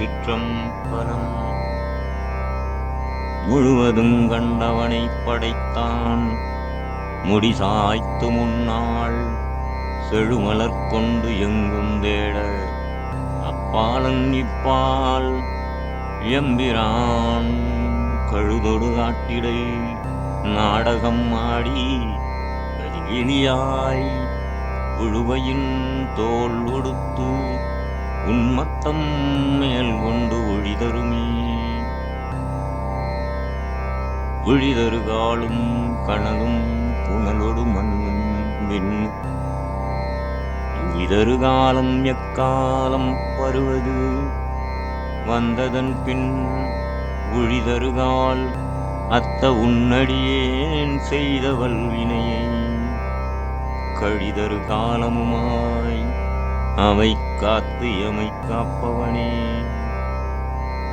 திருச்சிற்றம்பலம் முழுவதும் கண்டவனை படைத்தான். முடிசாய்த்து முன்னாள் செழுமலர் கொண்டு எங்கும் தேட அப்பாலன் இப்பால் எம்பிரான் கழுதொடு காட்டிடை நாடகம் ஆடி கலிகிளியாய் உழுவையின் தோல் உடுத்து உன்மத்தம் மேல் கொண்டு ஒழிதருமே ஒழிதருகாலும் கணலும் புனலொடு மண்ணும் விண் இதருகாலம் எக்காலம் வருவது வந்ததன் பின் ஒழிதருகால் அத்த உன்னடியேன் செய்த வல்வினையை. கழிதரு காலமுமாய் அவை காத்து எமை காப்பவனே